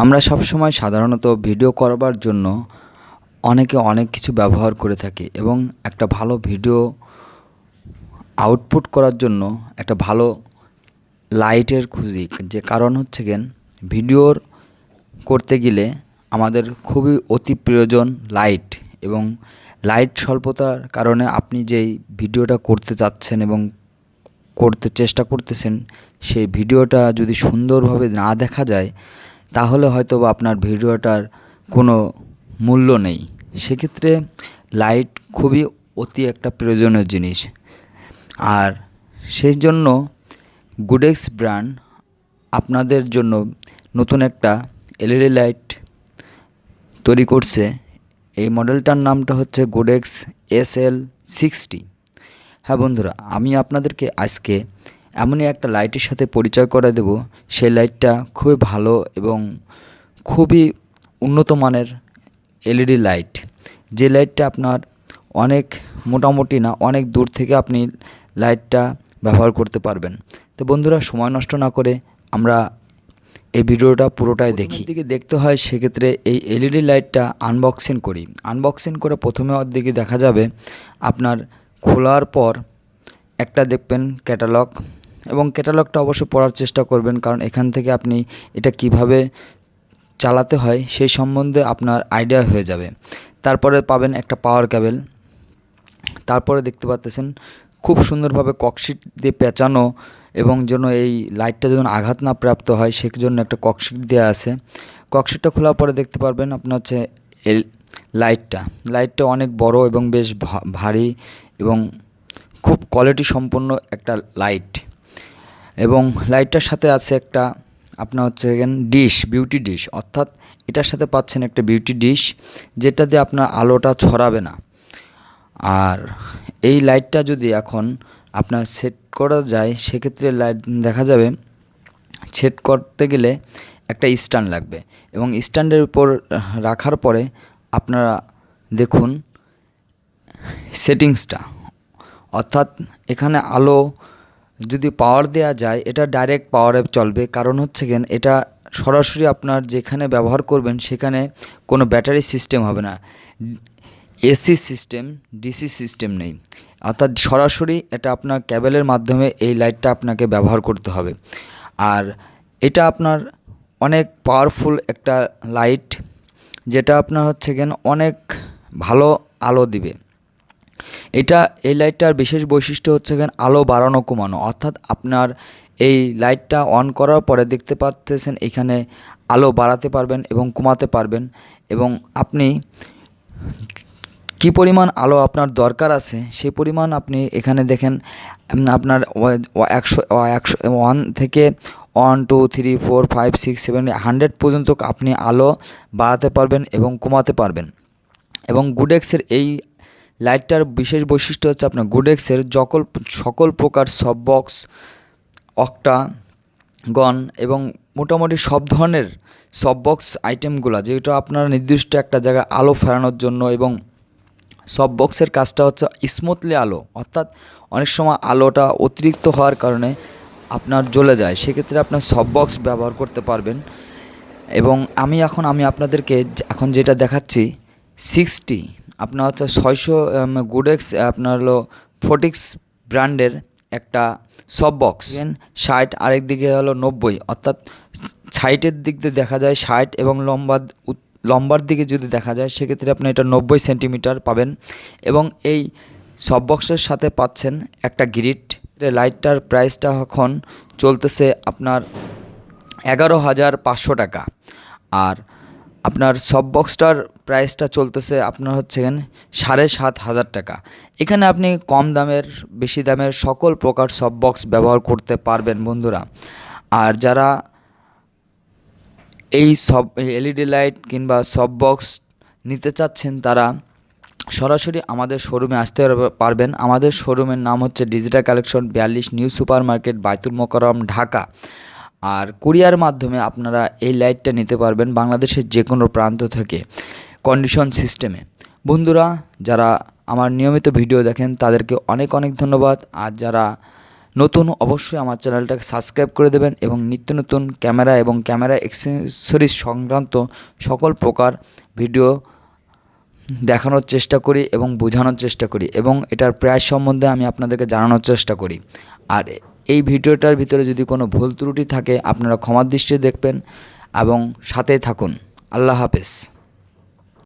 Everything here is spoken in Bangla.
আমরা সবসময় সাধারণত ভিডিও করবার জন্য অনেকে অনেক কিছু ব্যবহার করে থাকি এবং একটা ভালো ভিডিও আউটপুট করার জন্য একটা ভালো লাইটের খুঁজি। যে কারণ হচ্ছে কেন ভিডিওর করতে গেলে আমাদের খুবই অতি প্রয়োজন লাইট এবং লাইট স্বল্পতার কারণে আপনি যেই ভিডিওটা করতে চাচ্ছেন এবং করতে চেষ্টা করতেছেন, সেই ভিডিওটা যদি সুন্দরভাবে না দেখা যায় তাহলে হয়তো আপনার ভিডিওটার কোনো মূল্য নেই। সেক্ষেত্রে লাইট খুবই অতি একটা প্রয়োজনীয় জিনিস। আর সেই জন্য গুডেক্স ব্র্যান্ড আপনাদের জন্য নতুন একটা এলইডি লাইট তৈরি করছে। এই মডেলটার নামটা হচ্ছে গুডেক্স এস এল সিক্সটি। হ্যাঁ বন্ধুরা, আমি আপনাদেরকে আজকে এমনই একটা লাইটের সাথে পরিচয় করে দেব। সেই লাইটটা খুবই ভালো এবং খুবই উন্নত মানের এলইডি লাইট। যে লাইটটা আপনার অনেক মোটামুটি না, অনেক দূর থেকে আপনি লাইটটা ব্যবহার করতে পারবেন। তো বন্ধুরা, সময় নষ্ট না করে আমরা এই ভিডিওটা পুরোটাই দেখি। দিকে দেখতে হয়, সেক্ষেত্রে এই এলইডি লাইটটা আনবক্সিং করি। আনবক্সিং করে প্রথমে দিকে দেখা যাবে, আপনার খোলার পর একটা দেখবেন ক্যাটালগ এবং ক্যাটালগটা অবশ্যই পড়ার চেষ্টা করবেন, কারণ এখান থেকে আপনি এটা কীভাবে চালাতে হয় সেই সম্বন্ধে আপনার আইডিয়া হয়ে যাবে। তারপরে পাবেন একটা পাওয়ার কেবেল তারপরে দেখতে পাচ্তেছেন, খুব সুন্দরভাবে ককশিট দিয়ে পেঁচানো এবং যেন এই লাইটটা যেন আঘাত না প্রাপ্ত হয়, সে জন্য একটা ককশিট দেওয়া আছে। ককশিটটা খোলার পরে দেখতে পারবেন আপনার হচ্ছে এল লাইটটা লাইটটা অনেক বড় এবং বেশ ভারী এবং খুব কোয়ালিটি সম্পন্ন একটা লাইট এবং লাইটটার সাথে আছে একটা, আপনার হচ্ছে এখানে ডিশ বিউটি ডিশ অর্থাৎ এটার সাথে পাচ্ছেন একটা বিউটি ডিশ যেটা দিয়ে আপনার আলোটা ছড়াবে না। আর এই লাইটটা যদি এখন আপনার সেট করা যায়, সেক্ষেত্রে লাইট দেখা যাবে সেট করতে গেলে একটা স্ট্যান্ড লাগবে। এবং স্ট্যান্ডের উপর রাখার পরে আপনারা দেখুন সেটিংসটা অর্থাৎ এখানে আলো যদি পাওয়ার দেওয়া যায়, এটা ডাইরেক্ট পাওয়ারে চলবে। কারণ হচ্ছে কেন এটা সরাসরি আপনার যেখানে ব্যবহার করবেন, সেখানে কোনো ব্যাটারি সিস্টেম হবে না। এসি সিস্টেম ডিসি সিস্টেম নেই। অর্থাৎ সরাসরি এটা আপনার ক্যাবেলের মাধ্যমে এই লাইটটা আপনাকে ব্যবহার করতে হবে। আর এটা আপনার অনেক পাওয়ারফুল একটা লাইট যেটা আপনার হচ্ছে কেন অনেক ভালো আলো দিবে। এটা, এই লাইটটার বিশেষ বৈশিষ্ট্য হচ্ছে কেন আলো বাড়ানো, কমানো। অর্থাৎ আপনার এই লাইটটা অন করার পরে দেখতে পাচ্তেছেন এখানে আলো বাড়াতে পারবেন এবং কমাতে পারবেন এবং আপনি কি পরিমাণ আলো আপনার দরকার আছে সেই পরিমাণ আপনি এখানে দেখেন আপনার একশো একশো, ওয়ান থেকে one, two, three, four, five, six, seven hundred পর্যন্ত আপনি আলো বাড়াতে পারবেন এবং কমাতে পারবেন। এবং গুডেক্সের এই লাইটটার বিশেষ বৈশিষ্ট্য হচ্ছে আপনার গুডেক্সের যকল সকল প্রকার সব বক্স অক্টা গন এবং মোটামুটি সব ধরনের সব বক্স আইটেমগুলো যেটা আপনার নির্দিষ্ট একটা জায়গায় আলো ফেরানোর জন্য এবং সব বক্সের কাজটা হচ্ছে স্মুথলি আলো। অর্থাৎ অনেক সময় আলোটা অতিরিক্ত হওয়ার কারণে আপনার জ্বলে যায়। সেক্ষেত্রে আপনার সব বক্স ব্যবহার করতে পারবেন। এবং আমি এখন, আমি আপনাদেরকে এখন যেটা দেখাচ্ছি সিক্সটি আপনার হচ্ছে ছয়শো গুডেক্স আপনার হলো ফোটিক্স ব্র্যান্ডের একটা সব বক্স ষাট, আরেক দিকে হলো নব্বই। অর্থাৎ সাইটের দিক দিয়ে দেখা যায় ষাট এবং লম্বা লম্বার দিকে যদি দেখা যায়, সেক্ষেত্রে আপনি এটা নব্বই সেন্টিমিটার পাবেন। এবং এই সব বক্সের সাথে পাচ্ছেন একটা গ্রিট লাইটটার প্রাইসটা এখন চলতেছে আপনার এগারো হাজার পাঁচশো টাকা। আর আপনার সব বক্সটার প্রাইসটা চলতেছে আপনার হচ্ছে সাড়ে সাত হাজার টাকা। এখানে আপনি কম দামের, বেশি দামের সকল প্রকার সব বক্স ব্যবহার করতে পারবেন বন্ধুরা। আর যারা এই সব এলইডি লাইট কিংবা সব বক্স নিতে চাচ্ছেন তারা সরাসরি আমাদের শোরুমে আসতে পারবেন। আমাদের শোরুমের নাম হচ্ছে ডিজিটাল কালেকশন বিয়াল্লিশ new super market Baitul Mukarram Dhaka. আর কুরিয়ার মাধ্যমে আপনারা এই লাইটটা নিতে পারবেন বাংলাদেশের যে কোনো প্রান্ত থেকে কন্ডিশন সিস্টেমে। বন্ধুরা, যারা আমার নিয়মিত ভিডিও দেখেন, তাদেরকে অনেক অনেক ধন্যবাদ। আর যারা নতুন, অবশ্যই আমার চ্যানেলটাকে সাবস্ক্রাইব করে দেবেন এবং নিত্য নতুন ক্যামেরা এবং ক্যামেরা অ্যাক্সেসরিজ সংক্রান্ত সকল প্রকার ভিডিও দেখানোর চেষ্টা করি এবং বোঝানোর চেষ্টা করি এবং এটার প্রায় সম্বন্ধে আমি আপনাদেরকে জানানোর চেষ্টা করি। আর এই ভিডিওটার ভিতরে যদি কোনো ভুল ত্রুটি থাকে, আপনারা ক্ষমার দৃষ্টি দেখবেন এবং সাথে থাকুন। আল্লাহ হাফেজ।